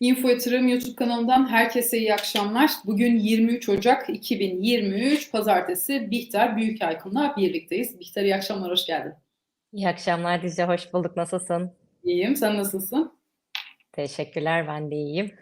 Info Yatırım YouTube kanalından herkese iyi akşamlar. Bugün 23 Ocak 2023 Pazartesi Bihter Büyük Aykın'la birlikteyiz. Bihter iyi akşamlar, hoş geldin. İyi akşamlar Dicle, hoş bulduk. Nasılsın? İyiyim, sen nasılsın? Teşekkürler, ben de iyiyim.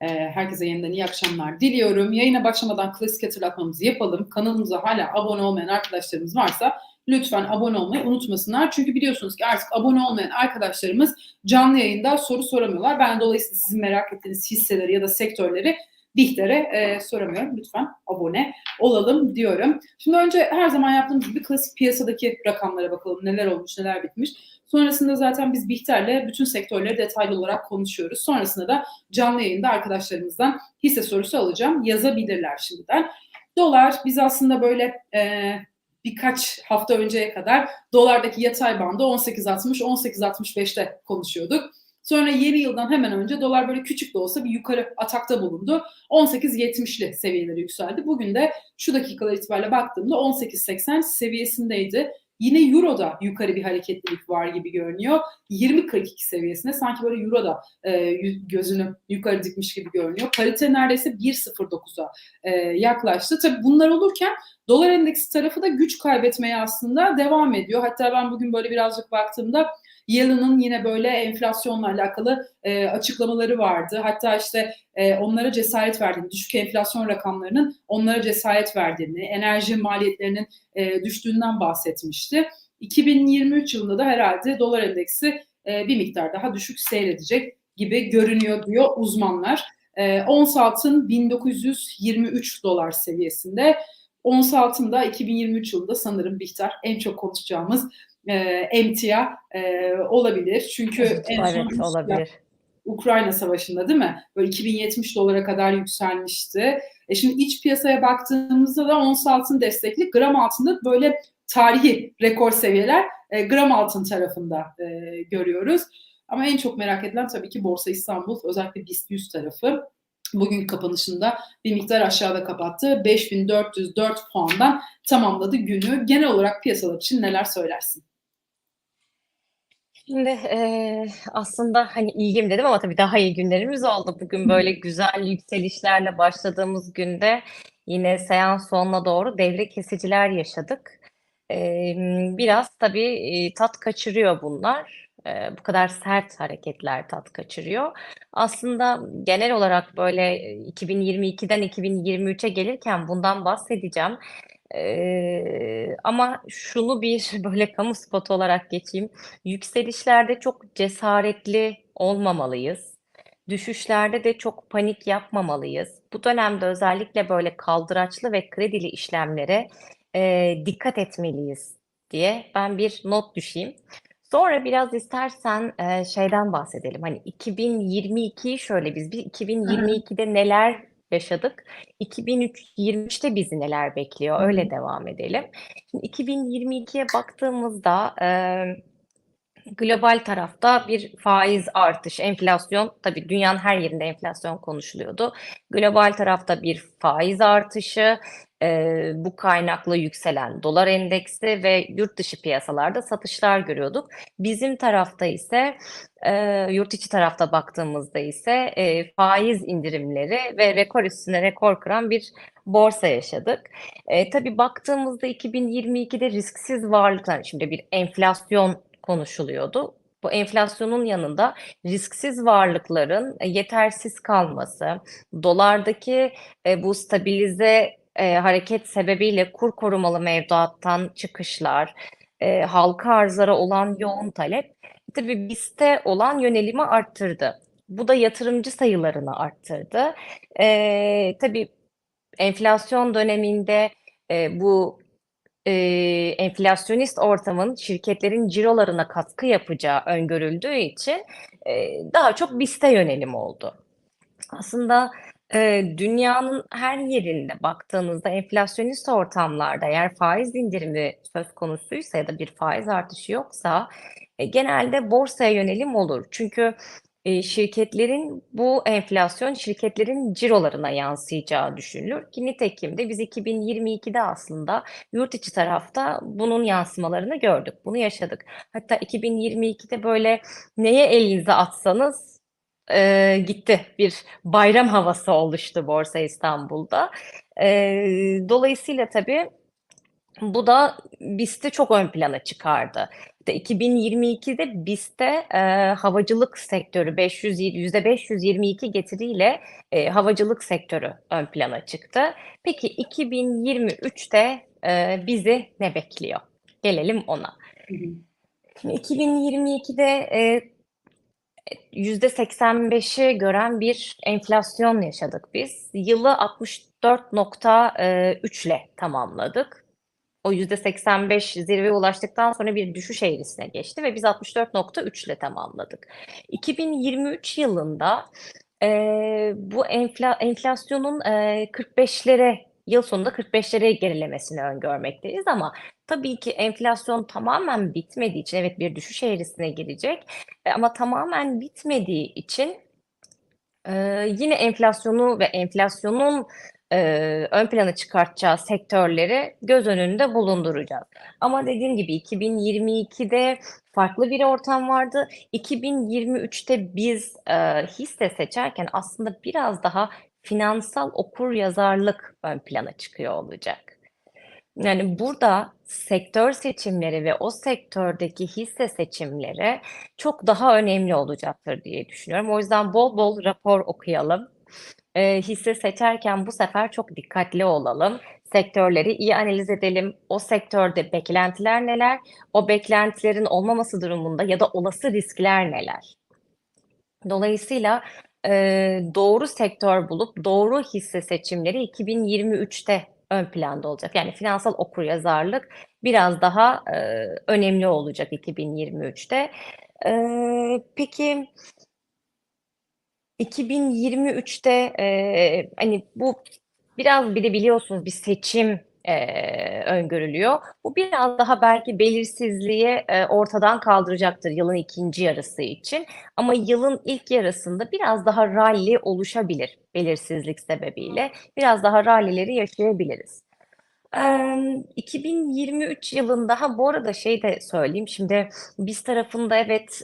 Ee, herkese yeniden iyi akşamlar diliyorum. Yayına başlamadan klasik hatırlatmamızı yapalım. Kanalımıza hala abone olmayan arkadaşlarımız varsa lütfen abone olmayı unutmasınlar. Çünkü biliyorsunuz ki artık abone olmayan arkadaşlarımız canlı yayında soru soramıyorlar. Ben dolayısıyla sizin merak ettiğiniz hisseleri ya da sektörleri Bihter'e e, soramıyorum. Lütfen abone olalım diyorum. Şimdi önce her zaman yaptığımız gibi klasik piyasadaki rakamlara bakalım. Neler olmuş, neler bitmiş. Sonrasında zaten biz Bihter'le bütün sektörleri detaylı olarak konuşuyoruz. Sonrasında da canlı yayında arkadaşlarımızdan hisse sorusu alacağım. Yazabilirler şimdiden. Dolar biz aslında böyle e, birkaç hafta önceye kadar dolardaki yatay bandı 18.60-18.65'te konuşuyorduk. Sonra yeni yıldan hemen önce dolar böyle küçük de olsa bir yukarı atakta bulundu. 18.70'li seviyeleri yükseldi. Bugün de şu dakikalar itibariyle baktığımda 18.80 seviyesindeydi. Yine Euro'da yukarı bir hareketlilik var gibi görünüyor. 20.42 seviyesinde sanki böyle Euro'da e, gözünü yukarı dikmiş gibi görünüyor. Parite neredeyse 1.09'a e, yaklaştı. Tabii bunlar olurken dolar endeksi tarafı da güç kaybetmeye aslında devam ediyor. Hatta ben bugün böyle birazcık baktığımda Yellen'ın yine böyle enflasyonla alakalı e, açıklamaları vardı. Hatta işte e, onlara cesaret verdiğini, düşük enflasyon rakamlarının onlara cesaret verdiğini, enerji maliyetlerinin e, düştüğünden bahsetmişti. 2023 yılında da herhalde dolar endeksi e, bir miktar daha düşük seyredecek gibi görünüyor diyor uzmanlar. E, ons altın 1923 dolar seviyesinde. Ons altın da 2023 yılında sanırım Bihter en çok konuşacağımız e, emtia e, olabilir. Çünkü Evet, en son evet olabilir. Ukrayna Savaşı'nda değil mi? Böyle 2070 dolara kadar yükselmişti. E şimdi iç piyasaya baktığımızda da ons altın destekli, gram altında böyle tarihi rekor seviyeler e, gram altın tarafında e, görüyoruz. Ama en çok merak edilen tabii ki Borsa İstanbul, özellikle BIST 100 tarafı. Bugün kapanışında bir miktar aşağıda kapattı. 5404 puandan tamamladı günü. Genel olarak piyasalar için neler söylersin? Şimdi e, aslında hani iyiyim dedim ama tabii daha iyi günlerimiz oldu. Bugün böyle güzel yükselişlerle başladığımız günde yine seans sonuna doğru devre kesiciler yaşadık. E, biraz tabii e, tat kaçırıyor bunlar. E, bu kadar sert hareketler tat kaçırıyor. Aslında genel olarak böyle 2022'den 2023'e gelirken bundan bahsedeceğim. Ee, ama şunu bir böyle kamu spotu olarak geçeyim. Yükselişlerde çok cesaretli olmamalıyız. Düşüşlerde de çok panik yapmamalıyız. Bu dönemde özellikle böyle kaldıraçlı ve kredili işlemlere e, dikkat etmeliyiz diye ben bir not düşeyim. Sonra biraz istersen e, şeyden bahsedelim. Hani 2022'yi şöyle biz bir 2022'de neler yaşadık. 2023'te bizi neler bekliyor? Öyle devam edelim. Şimdi 2022'ye baktığımızda e, global tarafta bir faiz artış, enflasyon, tabii dünyanın her yerinde enflasyon konuşuluyordu. Global tarafta bir faiz artışı, e, bu kaynaklı yükselen dolar endeksi ve yurt dışı piyasalarda satışlar görüyorduk. Bizim tarafta ise e, yurt içi tarafta baktığımızda ise e, faiz indirimleri ve rekor üstüne rekor kıran bir borsa yaşadık. E, tabii baktığımızda 2022'de risksiz varlıklar, şimdi bir enflasyon konuşuluyordu. Bu enflasyonun yanında risksiz varlıkların yetersiz kalması, dolardaki e, bu stabilize e, hareket sebebiyle kur korumalı mevduattan çıkışlar, e, halka arzlara olan yoğun talep tabii BIST'e olan yönelimi arttırdı. Bu da yatırımcı sayılarını arttırdı. E, tabii enflasyon döneminde e, bu e, enflasyonist ortamın şirketlerin cirolarına katkı yapacağı öngörüldüğü için e, daha çok BIST'e yönelim oldu. Aslında Eee, dünyanın her yerinde baktığınızda enflasyonist ortamlarda eğer faiz indirimi söz konusuysa ya da bir faiz artışı yoksa e, genelde borsaya yönelim olur. Çünkü e, şirketlerin bu enflasyon şirketlerin cirolarına yansıyacağı düşünülür. Ki nitekim de biz 2022'de aslında yurt içi tarafta bunun yansımalarını gördük. Bunu yaşadık. Hatta 2022'de böyle neye elinize atsanız e, gitti. Bir bayram havası oluştu Borsa İstanbul'da. E, dolayısıyla tabii bu da BIST'i çok ön plana çıkardı. İşte 2022'de BIST'te e, havacılık sektörü 500 %522 getiriyle e, havacılık sektörü ön plana çıktı. Peki 2023'te e, bizi ne bekliyor? Gelelim ona. Hı hı. Şimdi 2022'de e, %85'i gören bir enflasyon yaşadık biz. Yılı 64.3 ile tamamladık. O %85 zirveye ulaştıktan sonra bir düşüş eğrisine geçti ve biz 64.3 ile tamamladık. 2023 yılında e, bu enfla, enflasyonun e, 45'lere yıl sonunda 45'lere gerilemesini öngörmekteyiz ama tabii ki enflasyon tamamen bitmediği için evet bir düşüş eğrisine girecek E, ama tamamen bitmediği için e, yine enflasyonu ve enflasyonun e, ön plana çıkartacağı sektörleri göz önünde bulunduracağız. Ama dediğim gibi 2022'de farklı bir ortam vardı. 2023'te biz e, hisse seçerken aslında biraz daha finansal okuryazarlık ön plana çıkıyor olacak. Yani burada sektör seçimleri ve o sektördeki hisse seçimleri çok daha önemli olacaktır diye düşünüyorum. O yüzden bol bol rapor okuyalım. E, hisse seçerken bu sefer çok dikkatli olalım. Sektörleri iyi analiz edelim. O sektörde beklentiler neler? O beklentilerin olmaması durumunda ya da olası riskler neler? Dolayısıyla e, doğru sektör bulup doğru hisse seçimleri 2023'te ön planda olacak. Yani finansal okuryazarlık biraz daha e, önemli olacak 2023'te. E, peki 2023'te e, hani bu biraz bir de biliyorsunuz bir seçim e, öngörülüyor. Bu biraz daha belki belirsizliği e, ortadan kaldıracaktır yılın ikinci yarısı için. Ama yılın ilk yarısında biraz daha rally oluşabilir belirsizlik sebebiyle. Biraz daha rallileri yaşayabiliriz. Eee, 2023 yılında ha bu arada şey de söyleyeyim şimdi biz tarafında evet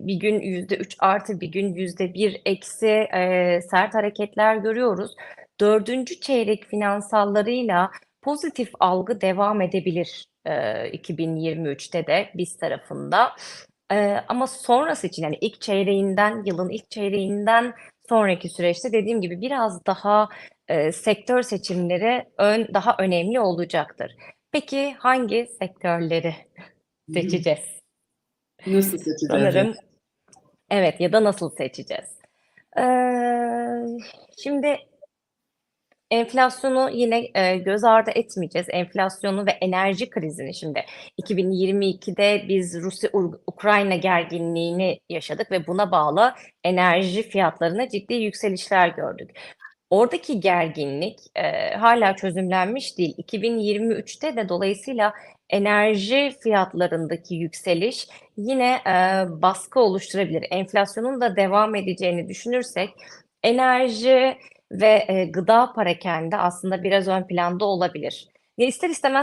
bir gün %3 artı bir gün %1 eksi e, sert hareketler görüyoruz. Dördüncü çeyrek finansallarıyla pozitif algı devam edebilir e, 2023'te de biz tarafında. Ama sonrası için yani ilk çeyreğinden yılın ilk çeyreğinden sonraki süreçte dediğim gibi biraz daha e, sektör seçimleri ön, daha önemli olacaktır. Peki hangi sektörleri seçeceğiz? Nasıl seçeceğiz? Sanırım evet ya da nasıl seçeceğiz? Ee, şimdi enflasyonu yine e, göz ardı etmeyeceğiz. Enflasyonu ve enerji krizini şimdi 2022'de biz Rusya-Ukrayna gerginliğini yaşadık ve buna bağlı enerji fiyatlarına ciddi yükselişler gördük. Oradaki gerginlik e, hala çözümlenmiş değil. 2023'te de dolayısıyla enerji fiyatlarındaki yükseliş yine e, baskı oluşturabilir. Enflasyonun da devam edeceğini düşünürsek enerji ve e, gıda parakende aslında biraz ön planda olabilir. Ya ister istemez